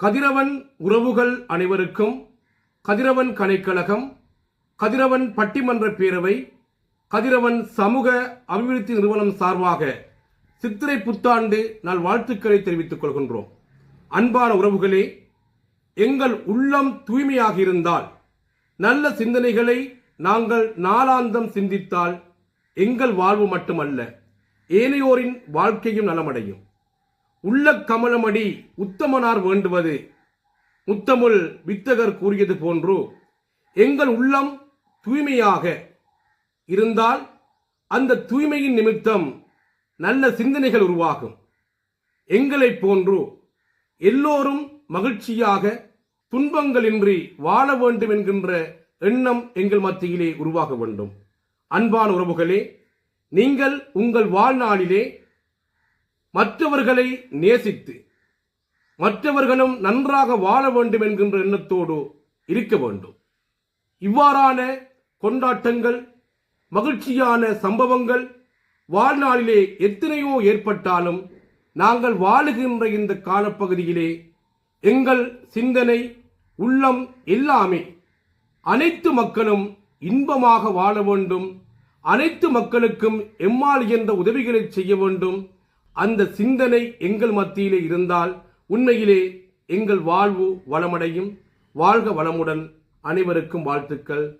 கதிரவன் உறவுகள் அனைவருக்கும் கதிரவன் கலைக்கழகம் கதிரவன் பட்டிமன்ற பேரவை கதிரவன் சமூக அபிவிருத்தி நிறுவனம் சார்பாக சித்திரை புத்தாண்டு நாள் வாழ்த்துக்களை தெரிவித்துக் கொள்கின்றோம். அன்பான உறவுகளே எங்கள் உள்ளம் தூய்மையாக இருந்தால் நல்ல சிந்தனைகளை நாங்கள் நாளாந்தம் சிந்தித்தால் எங்கள் வாழ்வு மட்டுமல்ல ஏனையோரின் வாழ்க்கையும் நலமடையும். உள்ள கமலமடி உத்தமனார் வேண்டுவது. முத்தமிழ் வித்தகர் கூறியது போன்று எங்கள் உள்ளம் தூய்மையாக இருந்தால் அந்த தூய்மையின் நிமித்தம் நல்ல சிந்தனைகள் உருவாகும். எங்களைப் போன்று எல்லோரும் மகிழ்ச்சியாக துன்பங்களின்றி வாழ வேண்டும் என்கின்ற எண்ணம் எங்கள் மத்தியிலே உருவாக வேண்டும். அன்பான உறவுகளே நீங்கள் உங்கள் வாழ்நாளிலே மற்றவர்களை நேசித்து மற்றவர்களும் நன்றாக வாழ வேண்டும் என்கின்ற எண்ணத்தோடு இருக்க வேண்டும். இவ்வாறான கொண்டாட்டங்கள் மகிழ்ச்சியான சம்பவங்கள் வாழ்நாளிலே எத்தனையோ ஏற்பட்டாலும் நாங்கள் வாழுகின்ற இந்த காலப்பகுதியிலே எங்கள் சிந்தனை உள்ளம் எல்லாமே அனைத்து மக்களும் இன்பமாக வாழ வேண்டும். அனைத்து மக்களுக்கும் எம்மால் என்ற உதவிகளை செய்ய வேண்டும். அந்த சிந்தனை எங்கள் மத்தியிலே இருந்தால் உண்மையிலே எங்கள் வாழ்வு வளமடையும். வாழ்க வளமுடன் அனைவருக்கும் வாழ்த்துக்கள்.